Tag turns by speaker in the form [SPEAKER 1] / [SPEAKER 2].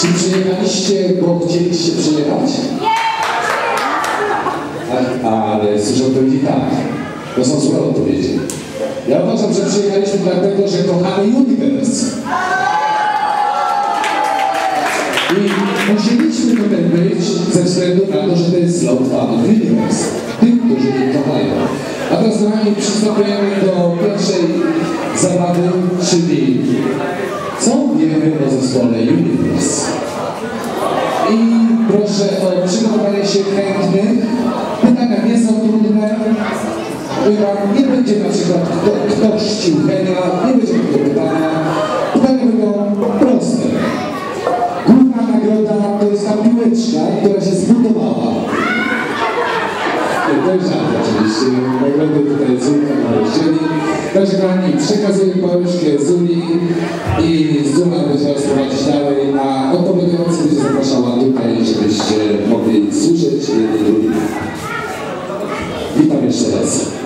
[SPEAKER 1] Czy przyjechaliście, bo chcieliście przyjechać? A, ale słyszę odpowiedzi tak. To są złe odpowiedzi. Ja uważam, że przyjechaliśmy dlatego, że kochamy Universe. I musieliśmy tutaj być ze względu na to, że to jest slot fanów Universe. Tych, którzy ich kochają. A teraz kochani przystępujemy do pierwszej zabawy, o zespole Universe. I proszę o przygotowanie się chętnych. Pytania nie są trudne. Pytań nie będzie na przykład kto, kto chrzcił Henia, nie będzie takiego pytania. Pytania będą proste. Główna nagroda to jest ta piłeczka, która się zbudowała. To jest żart oczywiście. Nagrody tutaj naruszyli. Także kochani, przekazuję pałeczkę Zuli i Zula będzie nas prowadzić dalej, a odpowiadający będzie zapraszała tutaj, żebyście mogli słyszeć jedni drugich. Witam jeszcze raz.